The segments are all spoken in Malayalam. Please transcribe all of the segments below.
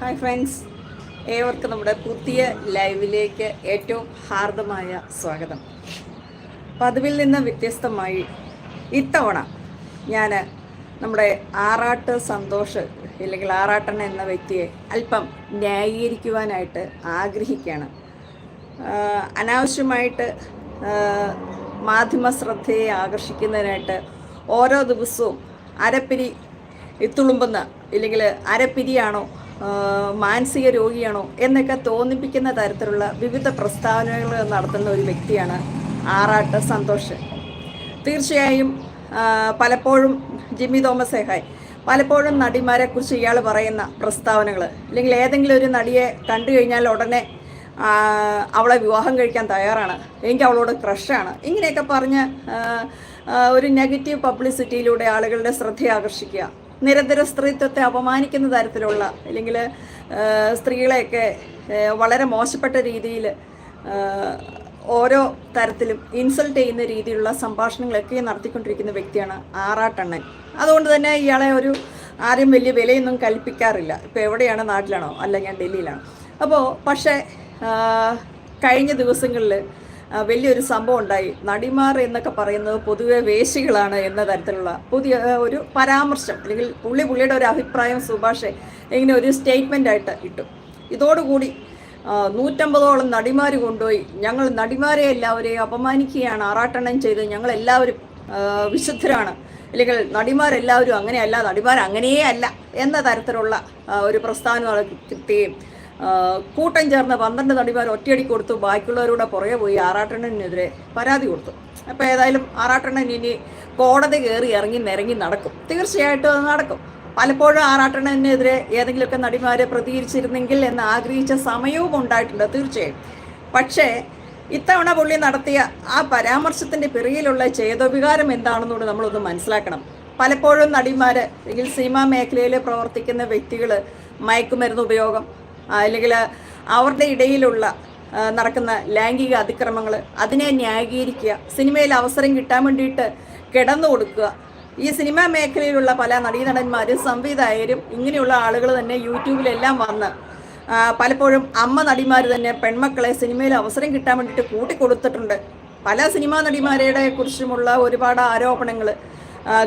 Hi friends. ഏവർക്കും നമ്മുടെ പുതിയ ലൈവിലേക്ക് ഏറ്റവും ഹാർദമായ സ്വാഗതം. പതിവിൽ നിന്ന് വ്യത്യസ്തമായി ഇത്തവണ ഞാൻ നമ്മുടെ ആറാട്ട് സന്തോഷ് അല്ലെങ്കിൽ ആറാട്ടൻ എന്ന വ്യക്തിയെ അല്പം ന്യായീകരിക്കുവാനായിട്ട് ആഗ്രഹിക്കുകയാണ്. അനാവശ്യമായിട്ട് മാധ്യമ ശ്രദ്ധയെ ആകർഷിക്കുന്നതിനായിട്ട് ഓരോ ദിവസവും അരപ്പിരി തുളുമ്പുന്ന ഇല്ലെങ്കിൽ അരപ്പിരിയാണോ മാനസിക രോഗിയാണോ എന്നൊക്കെ തോന്നിപ്പിക്കുന്ന തരത്തിലുള്ള വിവിധ പ്രസ്താവനകൾ നടത്തുന്ന ഒരു വ്യക്തിയാണ് ആറാട്ട് സന്തോഷ്. തീർച്ചയായും പലപ്പോഴും ജിമ്മി തോമസ് ഏഹായ് പലപ്പോഴും നടിമാരെ കുറിച്ച് ഇയാൾ പറയുന്ന പ്രസ്താവനകൾ അല്ലെങ്കിൽ ഏതെങ്കിലും ഒരു നടിയെ കണ്ടു കഴിഞ്ഞാൽ ഉടനെ അവളെ വിവാഹം കഴിക്കാൻ തയ്യാറാണ് എനിക്ക് അവളോട് ക്രഷാണ്. ഇങ്ങനെയൊക്കെ പറഞ്ഞ് ഒരു നെഗറ്റീവ് പബ്ലിസിറ്റിയിലൂടെ ആളുകളുടെ ശ്രദ്ധ ആകർഷിക്കുക നിരന്തര സ്ത്രീത്വത്തെ അപമാനിക്കുന്ന തരത്തിലുള്ള അല്ലെങ്കിൽ സ്ത്രീകളെയൊക്കെ വളരെ മോശപ്പെട്ട രീതിയിൽ ഓരോ തരത്തിലും ഇൻസൾട്ട് ചെയ്യുന്ന രീതിയിലുള്ള സംഭാഷണങ്ങളൊക്കെ നടത്തിക്കൊണ്ടിരിക്കുന്ന വ്യക്തിയാണ് ആറാട്ടണ്ണൻ. അതുകൊണ്ട് തന്നെ ഇയാളെ ഒരു ആരും വലിയ വിലയൊന്നും കൽപ്പിക്കാറില്ല. ഇപ്പോൾ എവിടെയാണ്? നാട്ടിലാണോ? അല്ല ഞാൻ ഡൽഹിയിലാണ്. അപ്പോൾ പക്ഷേ കഴിഞ്ഞ ദിവസങ്ങളിൽ വലിയൊരു സംഭവം ഉണ്ടായി. നടിമാർ എന്നൊക്കെ പറയുന്നത് പൊതുവെ വേശികളാണ് എന്ന തരത്തിലുള്ള പുതിയ ഒരു പരാമർശം അല്ലെങ്കിൽ പുള്ളി പുള്ളിയുടെ ഒരു അഭിപ്രായം സുഭാഷെ ഇങ്ങനെ ഒരു സ്റ്റേറ്റ്മെന്റ് ആയിട്ട് ഇട്ടു. ഇതോടുകൂടി നൂറ്റമ്പതോളം നടിമാർ കൊണ്ടുപോയി. ഞങ്ങൾ നടിമാരെ എല്ലാവരെയും അപമാനിക്കുകയാണ് ആറാട്ടെണ്ണം ചെയ്ത് ഞങ്ങൾ എല്ലാവരും വിശുദ്ധരാണ്. അല്ലെങ്കിൽ നടിമാരെല്ലാവരും അങ്ങനെയല്ല നടിമാർ അങ്ങനെയേ അല്ല എന്ന തരത്തിലുള്ള ഒരു പ്രസ്ഥാനം ആ, കൂട്ടം ചേർന്ന് പന്ത്രണ്ട് നടിമാർ ഒറ്റയടി കൊടുത്തു. ബാക്കിയുള്ളവരുടെ പുറകെ പോയി ആറാട്ടണ്ണനെതിരെ പരാതി കൊടുത്തു. അപ്പോൾ ഏതായാലും ആറാട്ടണ്ണൻ ഇനി കോടതി കയറി ഇറങ്ങി നിരങ്ങി നടക്കും. തീർച്ചയായിട്ടും അത് നടക്കും. പലപ്പോഴും ആറാട്ടണ്ണനെതിരെ ഏതെങ്കിലുമൊക്കെ നടിമാരെ പ്രതികരിച്ചിരുന്നെങ്കിൽ എന്ന് ആഗ്രഹിച്ച സമയവും ഉണ്ടായിട്ടുണ്ട് തീർച്ചയായും. പക്ഷേ ഇത്തവണ പുള്ളി നടത്തിയ ആ പരാമർശത്തിന്റെ പിറകിലുള്ള ചേതോവികാരം എന്താണെന്നുകൂടി നമ്മളൊന്ന് മനസ്സിലാക്കണം. പലപ്പോഴും നടിമാർ അല്ലെങ്കിൽ സിനിമാ മേഖലയിൽ പ്രവർത്തിക്കുന്ന വ്യക്തികൾ മയക്കുമരുന്ന് ഉപയോഗം അല്ലെങ്കിൽ അവരുടെ ഇടയിലുള്ള നടക്കുന്ന ലൈംഗിക അതിക്രമങ്ങൾ അതിനെ ന്യായീകരിക്കുക സിനിമയിൽ അവസരം കിട്ടാൻ വേണ്ടിയിട്ട് കിടന്നു കൊടുക്കുക. ഈ സിനിമാ മേഖലയിലുള്ള പല നടീനടന്മാരും സംവിധായകരും ഇങ്ങനെയുള്ള ആളുകൾ തന്നെ യൂട്യൂബിലെല്ലാം വന്ന് പലപ്പോഴും അമ്മ നടിമാർ തന്നെ പെൺമക്കളെ സിനിമയിൽ അവസരം കിട്ടാൻ വേണ്ടിയിട്ട് കൂട്ടിക്കൊടുത്തിട്ടുണ്ട്. പല സിനിമാ നടിമാരുടെ കുറിച്ചുമുള്ള ഒരുപാട് ആരോപണങ്ങൾ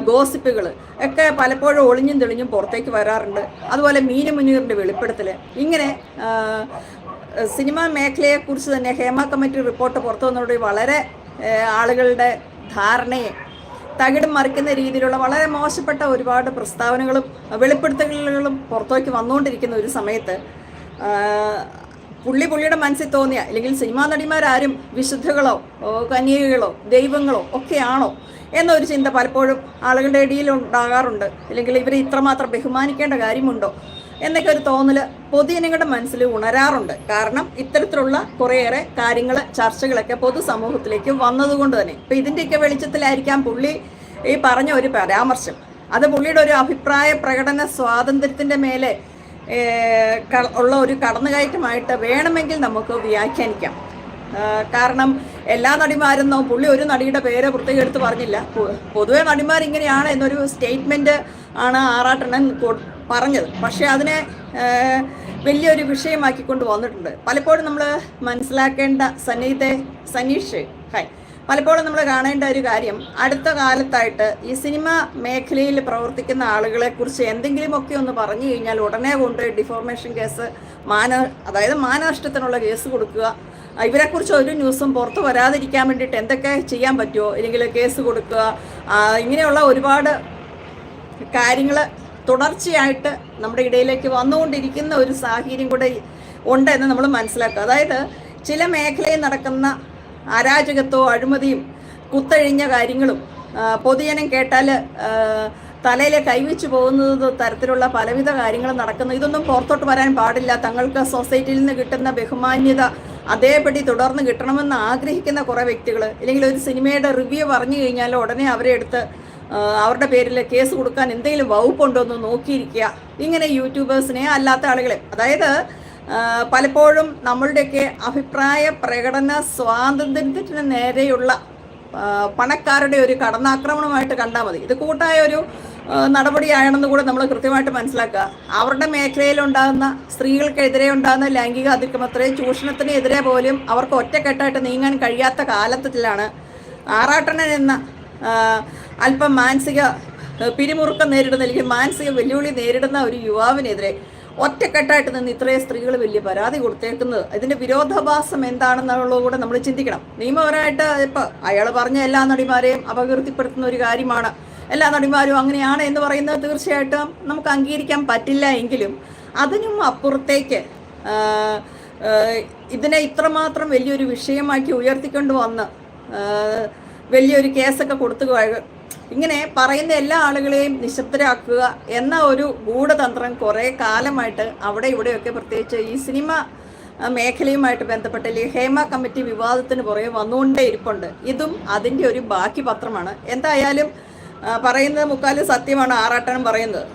ഗോസിപ്പുകൾ ഒക്കെ പലപ്പോഴും ഒളിഞ്ഞും തെളിഞ്ഞും പുറത്തേക്ക് വരാറുണ്ട്. അതുപോലെ മീനു മുനീറിന്റെ വെളിപ്പെടുത്തൽ ഇങ്ങനെ സിനിമാ മേഖലയെക്കുറിച്ച് തന്നെ ഹേമ കമ്മിറ്റി റിപ്പോർട്ട് പുറത്തു വന്നതോടെ വളരെ ആളുകളുടെ ധാരണയെ തകിടം മറിക്കുന്ന രീതിയിലുള്ള വളരെ മോശപ്പെട്ട ഒരുപാട് പ്രസ്താവനകളും വെളിപ്പെടുത്തലുകളും പുറത്തേക്ക് വന്നുകൊണ്ടിരിക്കുന്ന ഒരു സമയത്ത് പുള്ളി പുള്ളിയുടെ മനസ്സിൽ തോന്നിയ അല്ലെങ്കിൽ സിനിമാ നടിമാരാരും വിശുദ്ധകളോ കന്യകകളോ ദൈവങ്ങളോ ഒക്കെയാണോ എന്നൊരു ചിന്ത പലപ്പോഴും ആളുകളുടെ ഇടയിൽ ഉണ്ടാകാറുണ്ട്. അല്ലെങ്കിൽ ഇവരെ ഇത്രമാത്രം ബഹുമാനിക്കേണ്ട കാര്യമുണ്ടോ എന്നൊക്കെ ഒരു തോന്നൽ പൊതുജനങ്ങളുടെ മനസ്സിൽ ഉണരാറുണ്ട്. കാരണം ഇത്തരത്തിലുള്ള കുറേയേറെ കാര്യങ്ങൾ ചർച്ചകളൊക്കെ പൊതുസമൂഹത്തിലേക്ക് വന്നതുകൊണ്ട് തന്നെ. ഇപ്പം ഇതിന്റെയൊക്കെ വെളിച്ചത്തിലായിരിക്കാം പുള്ളി ഈ പറഞ്ഞ ഒരു പരാമർശം. അത് പുള്ളിയുടെ ഒരു അഭിപ്രായ പ്രകടന സ്വാതന്ത്ര്യത്തിന്റെ മേലെ ഉള്ള ഒരു കടന്നുകയറ്റമായിട്ട് വേണമെങ്കിൽ നമുക്ക് വ്യാഖ്യാനിക്കാം. കാരണം എല്ലാ നടിമാരെന്നോ പുള്ളി ഒരു നടിയുടെ പേര് പ്രത്യേകം എടുത്ത് പറഞ്ഞില്ല. പൊതുവെ നടിമാർ ഇങ്ങനെയാണ് എന്നൊരു സ്റ്റേറ്റ്മെന്റ് ആണ് ആറാട്ടണ്ണൻ പറഞ്ഞത്. പക്ഷേ അതിനെ വലിയൊരു വിഷയമാക്കിക്കൊണ്ട് വന്നിട്ടുണ്ട്. പലപ്പോഴും നമ്മൾ മനസ്സിലാക്കേണ്ട സന്നിധെ സനീഷ് ഹായ്. പലപ്പോഴും നമ്മൾ കാണേണ്ട ഒരു കാര്യം അടുത്ത കാലത്തായിട്ട് ഈ സിനിമ മേഖലയിൽ പ്രവർത്തിക്കുന്ന ആളുകളെ കുറിച്ച് എന്തെങ്കിലുമൊക്കെ ഒന്ന് പറഞ്ഞു കഴിഞ്ഞാൽ ഉടനെ കൊണ്ട് ഡിഫോർമേഷൻ കേസ് മാന അതായത് മാനനഷ്ടത്തിനുള്ള കേസ് കൊടുക്കുക. ഇവരെക്കുറിച്ച് ഒരു ന്യൂസും പുറത്ത് വരാതിരിക്കാൻ വേണ്ടിയിട്ട് എന്തൊക്കെ ചെയ്യാൻ പറ്റുമോ? അല്ലെങ്കിൽ കേസ് കൊടുക്കുക. ഇങ്ങനെയുള്ള ഒരുപാട് കാര്യങ്ങൾ തുടർച്ചയായിട്ട് നമ്മുടെ ഇടയിലേക്ക് വന്നുകൊണ്ടിരിക്കുന്ന ഒരു സാഹചര്യം കൂടെ ഉണ്ട് എന്ന് നമ്മൾ മനസ്സിലാക്കുക. അതായത് ചില മേഖലയിൽ നടക്കുന്ന അരാജകത്വവും അഴിമതിയും കുത്തഴിഞ്ഞ കാര്യങ്ങളും പൊതുജനം കേട്ടാൽ തലയിൽ കൈവച്ച് പോകുന്നത് തരത്തിലുള്ള പലവിധ കാര്യങ്ങൾ നടക്കുന്നു. ഇതൊന്നും പുറത്തോട്ട് വരാൻ പാടില്ല. തങ്ങൾക്ക് സൊസൈറ്റിയിൽ നിന്ന് കിട്ടുന്ന ബഹുമാന്യത അതേപടി തുടർന്ന് കിട്ടണമെന്ന് ആഗ്രഹിക്കുന്ന കുറേ വ്യക്തികൾ അല്ലെങ്കിൽ ഒരു സിനിമയുടെ റിവ്യൂ പറഞ്ഞു കഴിഞ്ഞാൽ ഉടനെ അവരെ എടുത്ത് അവരുടെ പേരിൽ കേസ് കൊടുക്കാൻ എന്തെങ്കിലും വകുപ്പുണ്ടോ എന്ന് നോക്കിയിരിക്കുക. ഇങ്ങനെ യൂട്യൂബേഴ്സിനെ അല്ലാത്ത ആളുകളെ അതായത് പലപ്പോഴും നമ്മളുടെയൊക്കെ അഭിപ്രായ പ്രകടന സ്വാതന്ത്ര്യത്തിന് നേരെയുള്ള പണക്കാരുടെ ഒരു കടന്നാക്രമണമായിട്ട് കണ്ടാൽ മതി. ഇത് കൂട്ടായ ഒരു നടപടിയാണെന്ന് കൂടെ നമ്മൾ കൃത്യമായിട്ട് മനസ്സിലാക്കുക. അവരുടെ മേഖലയിലുണ്ടാകുന്ന സ്ത്രീകൾക്കെതിരെ ഉണ്ടാകുന്ന ലൈംഗിക അതിക്രമത്തിന് ചൂഷണത്തിനെതിരെ പോലും അവർക്ക് ഒറ്റക്കെട്ടായിട്ട് നീങ്ങാൻ കഴിയാത്ത കാലത്തിലാണ് ആറാട്ടണൻ എന്ന അല്പം മാനസിക പിരിമുറുക്കം നേരിടുന്ന അല്ലെങ്കിൽ മാനസിക വെല്ലുവിളി നേരിടുന്ന ഒരു യുവാവിനെതിരെ ഒറ്റക്കെട്ടായിട്ട് നിന്ന് ഇത്രയും സ്ത്രീകൾ വലിയ പരാതി കൊടുത്തേക്കുന്നത്. ഇതിന്റെ വിരോധാഭാസം എന്താണെന്നുള്ളത് കൂടെ നമ്മൾ ചിന്തിക്കണം. നിയമപരമായിട്ട് ഇപ്പൊ അയാൾ പറഞ്ഞ എല്ലാ നടിമാരെയും അപകീർത്തിപ്പെടുത്തുന്ന ഒരു കാര്യമാണ്. എല്ലാ നടിമാരും അങ്ങനെയാണ് എന്ന് പറയുന്നത് തീർച്ചയായിട്ടും നമുക്ക് അംഗീകരിക്കാൻ പറ്റില്ല എങ്കിലും അതിനും അപ്പുറത്തേക്ക് ഇതിനെ ഇത്രമാത്രം വലിയൊരു വിഷയമാക്കി ഉയർത്തിക്കൊണ്ട് വന്ന് വലിയൊരു കേസൊക്കെ കൊടുത്തു ഇങ്ങനെ പറയുന്ന എല്ലാ ആളുകളെയും നിശബ്ദരാക്കുക എന്ന ഒരു ഗൂഢതന്ത്രം കുറേ കാലമായിട്ട് അവിടെ ഇവിടെയൊക്കെ പ്രത്യേകിച്ച് ഈ സിനിമ മേഖലയുമായിട്ട് ബന്ധപ്പെട്ട് ഹേമ കമ്മിറ്റി വിവാദത്തിന് പുറകെ വന്നുകൊണ്ടേ ഇരിപ്പുണ്ട്. ഇതും അതിന്റെ ഒരു ബാക്കി പത്രമാണ്. എന്തായാലും പറയുന്നത് മുക്കാലും സത്യമാണ് ആറാട്ടനും പറയുന്നത്.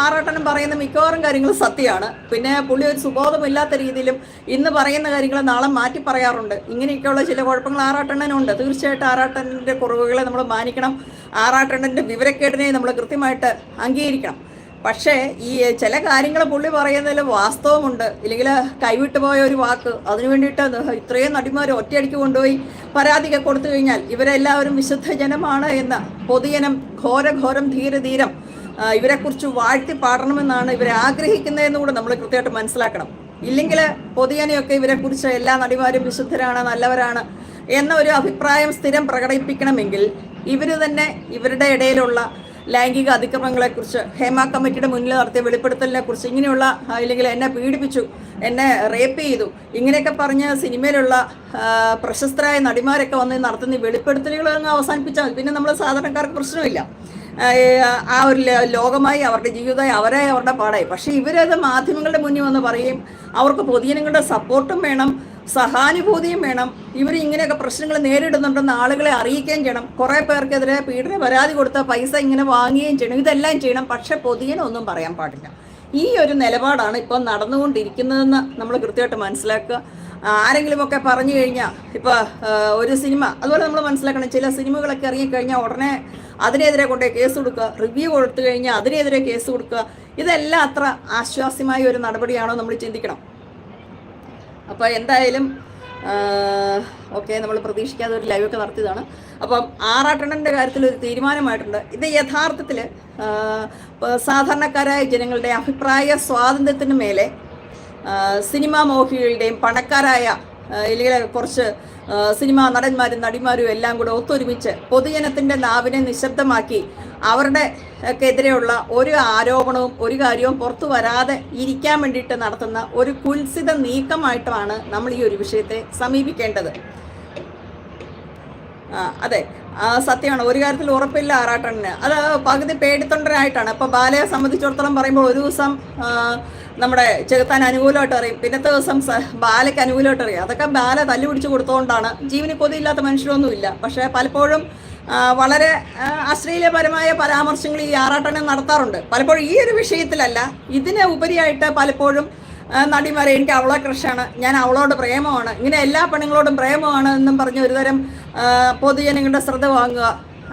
ആറാട്ടനും പറയുന്ന മിക്കവാറും കാര്യങ്ങൾ സത്യമാണ്. പിന്നെ പുള്ളി ഒരു സുബോധമില്ലാത്ത രീതിയിലും ഇന്ന് പറയുന്ന കാര്യങ്ങൾ നാളെ മാറ്റി പറയാറുണ്ട്. ഇങ്ങനെയൊക്കെയുള്ള ചില കുഴപ്പങ്ങൾ ആറാട്ടണ്ണനുണ്ട്. തീർച്ചയായിട്ടും ആറാട്ടന്റെ കുറവുകളെ നമ്മൾ മാനിക്കണം. ആറാട്ടണ്ണന്റെ വിവരക്കേടിനെ നമ്മൾ കൃത്യമായിട്ട് അംഗീകരിക്കണം. പക്ഷേ ഈ ചില കാര്യങ്ങൾ പുള്ളി പറയുന്നതിൽ വാസ്തവമുണ്ട്. ഇല്ലെങ്കിൽ കൈവിട്ടു പോയ ഒരു വാക്ക്. അതിനു വേണ്ടിയിട്ട് ഇത്രയും നടിമാർ ഒറ്റയടിക്ക് കൊണ്ടുപോയി പരാതിയൊക്കെ കൊടുത്തു കഴിഞ്ഞാൽ ഇവരെല്ലാവരും വിശുദ്ധജനമാണ് എന്ന് പൊതുജനം ഘോരഘോരം ധീരധീരം ഇവരെക്കുറിച്ച് വാഴ്ത്തി പാടണമെന്നാണ് ഇവരെ ആഗ്രഹിക്കുന്നതെന്ന് കൂടെ നമ്മൾ കൃത്യമായിട്ട് മനസ്സിലാക്കണം. ഇല്ലെങ്കിൽ പൊതുജനെയൊക്കെ ഇവരെക്കുറിച്ച് എല്ലാ നടിമാരും വിശുദ്ധരാണ് നല്ലവരാണ് എന്ന ഒരു അഭിപ്രായം സ്ഥിരം പ്രകടിപ്പിക്കണമെങ്കിൽ ഇവർ തന്നെ ഇവരുടെ ഇടയിലുള്ള ലൈംഗിക അതിക്രമങ്ങളെക്കുറിച്ച് ഹേമ കമ്മിറ്റിയുടെ മുന്നിൽ നടത്തിയ വെളിപ്പെടുത്തലിനെ കുറിച്ച് ഇങ്ങനെയുള്ള അല്ലെങ്കിൽ എന്നെ പീഡിപ്പിച്ചു എന്നെ റേപ്പ് ചെയ്തു ഇങ്ങനെയൊക്കെ പറഞ്ഞ് സിനിമയിലുള്ള പ്രശസ്തരായ നടിമാരൊക്കെ വന്ന് നടത്തുന്ന അങ്ങ് അവസാനിപ്പിച്ചാൽ പിന്നെ നമ്മൾ സാധാരണക്കാർക്ക് പ്രശ്നമില്ല. ആ, ഒരു ലോകമായി അവരുടെ ജീവിതമായി അവരെ അവരുടെ പാടായി. പക്ഷേ ഇവരത് മാധ്യമങ്ങളുടെ മുന്നിൽ വന്ന് പറയും അവർക്ക് പൊതുജനങ്ങളുടെ സപ്പോർട്ടും വേണം സഹാനുഭൂതിയും വേണം. ഇവർ ഇങ്ങനെയൊക്കെ പ്രശ്നങ്ങൾ നേരിടുന്നുണ്ടെന്ന് ആളുകളെ അറിയിക്കുകയും ചെയ്യണം. കുറേ പേർക്കെതിരെ പീഡന പരാതി കൊടുത്ത പൈസ ഇങ്ങനെ വാങ്ങുകയും ചെയ്യണം. ഇതെല്ലാം ചെയ്യണം. പക്ഷെ പൊതുജനൊന്നും പറയാൻ പാടില്ല. ഈ ഒരു നിലപാടാണ് ഇപ്പോൾ നടന്നുകൊണ്ടിരിക്കുന്നതെന്ന് നമ്മൾ കൃത്യമായിട്ട് മനസ്സിലാക്കുക. ആരെങ്കിലുമൊക്കെ പറഞ്ഞു കഴിഞ്ഞാൽ ഇപ്പോൾ ഒരു സിനിമ അതുപോലെ നമ്മൾ മനസ്സിലാക്കണം ചില സിനിമകളൊക്കെ ഇറങ്ങിക്കഴിഞ്ഞാൽ ഉടനെ അതിനെതിരെ കൊണ്ട് കേസ് കൊടുക്കുക റിവ്യൂ കൊടുത്തു കഴിഞ്ഞാൽ അതിനെതിരെ കേസ് കൊടുക്കുക ഇതെല്ലാം അത്ര ആശ്വാസ്യമായ ഒരു നടപടിയാണോ നമ്മൾ ചിന്തിക്കണം. അപ്പോൾ എന്തായാലും ഓക്കെ നമ്മൾ പ്രതീക്ഷിക്കാതെ ഒരു ലൈവൊക്കെ നടത്തിയതാണ്. അപ്പം ആറാട്ടണ്ണന്റെ കാര്യത്തിൽ ഒരു തീരുമാനമായിട്ടുണ്ട്. ഇത് യഥാർത്ഥത്തിൽ സാധാരണക്കാരായ ജനങ്ങളുടെ അഭിപ്രായ സ്വാതന്ത്ര്യത്തിന് മേലെ സിനിമാ മോഹികളുടെയും പണക്കാരായ ഇല്ലെങ്കിൽ കുറച്ച് സിനിമാ നടന്മാരും നടിമാരും എല്ലാം കൂടെ ഒത്തൊരുമിച്ച് പൊതുജനത്തിന്റെ നാവിനെ നിശബ്ദമാക്കി അവരുടെ എതിരെയുള്ള ഒരു ആരോപണവും ഒരു കാര്യവും പുറത്തു വരാതെ ഇരിക്കാൻ വേണ്ടിയിട്ട് നടത്തുന്ന ഒരു കുൽസിത നീക്കമായിട്ടാണ് നമ്മൾ ഈ ഒരു വിഷയത്തെ സമീപിക്കേണ്ടത്. അതെ. സത്യമാണ്. ഒരു കാര്യത്തിൽ ഉറപ്പില്ല ആറാട്ടണിന് അത് പകുതി പേടിത്തൊണ്ടനായിട്ടാണ് ഇപ്പോൾ ബാലയെ സംബന്ധിച്ചിടത്തോളം പറയുമ്പോൾ ഒരു ദിവസം നമ്മുടെ ചെകുത്താൻ അനുകൂലമായിട്ട് അറിയും. പിന്നത്തെ ദിവസം ബാലയ്ക്ക് അനുകൂലമായിട്ട് അറിയും. അതൊക്കെ ബാല തല്ലു പിടിച്ച് കൊടുത്തുകൊണ്ടാണ് ജീവന് കൊതിയില്ലാത്ത മനുഷ്യരൊന്നുമില്ല. പക്ഷേ പലപ്പോഴും വളരെ അശ്ലീലപരമായ പരാമർശങ്ങൾ ഈ ആറാട്ടനം നടത്താറുണ്ട്. പലപ്പോഴും ഈ ഒരു വിഷയത്തിലല്ല ഇതിന് ഉപരിയായിട്ട് പലപ്പോഴും നടിമാരെ എനിക്ക് അവളെ ക്രഷാണ് ഞാൻ അവളോട് പ്രേമമാണ് ഇങ്ങനെ എല്ലാ പെണ്ണുങ്ങളോടും പ്രേമമാണ് എന്നും പറഞ്ഞ് ഒരുതരം പൊതുജനങ്ങളുടെ ശ്രദ്ധ വാങ്ങുക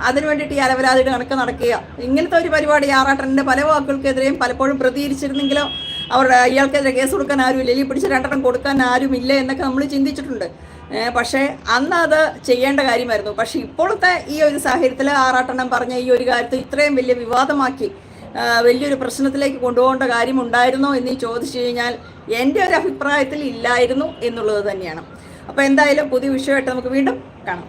അതിനു വേണ്ടിയിട്ട് ഈ അലവരാതിയുടെ കണക്ക് നടക്കുക ഇങ്ങനത്തെ ഒരു പരിപാടി ആറാട്ടന്റെ പല വാക്കുകൾക്കെതിരെയും പലപ്പോഴും പ്രതികരിച്ചിരുന്നെങ്കിലോ അവരുടെ ഇയാൾക്കെതിരെ കേസ് കൊടുക്കാൻ ആരുമില്ല. എലി പിടിച്ച് രണ്ടെണ്ണം കൊടുക്കാൻ ആരുമില്ല എന്നൊക്കെ നമ്മൾ ചിന്തിച്ചിട്ടുണ്ട്. പക്ഷേ അന്ന് അത് ചെയ്യേണ്ട കാര്യമായിരുന്നു. പക്ഷേ ഇപ്പോഴത്തെ ഈ ഒരു സാഹചര്യത്തിൽ ആറാട്ടെണ്ണം പറഞ്ഞ ഈ ഒരു കാര്യത്തെ ഇത്രയും വലിയ വിവാദമാക്കി വലിയൊരു പ്രശ്നത്തിലേക്ക് കൊണ്ടുപോകേണ്ട കാര്യമുണ്ടായിരുന്നോ എന്ന് ചോദിച്ചു കഴിഞ്ഞാൽ എന്റെ ഒരു അഭിപ്രായത്തിൽ ഇല്ലായിരുന്നു എന്നുള്ളത് തന്നെയാണ്. അപ്പോൾ എന്തായാലും പുതിയ വിഷയമായിട്ട് നമുക്ക് വീണ്ടും കാണാം.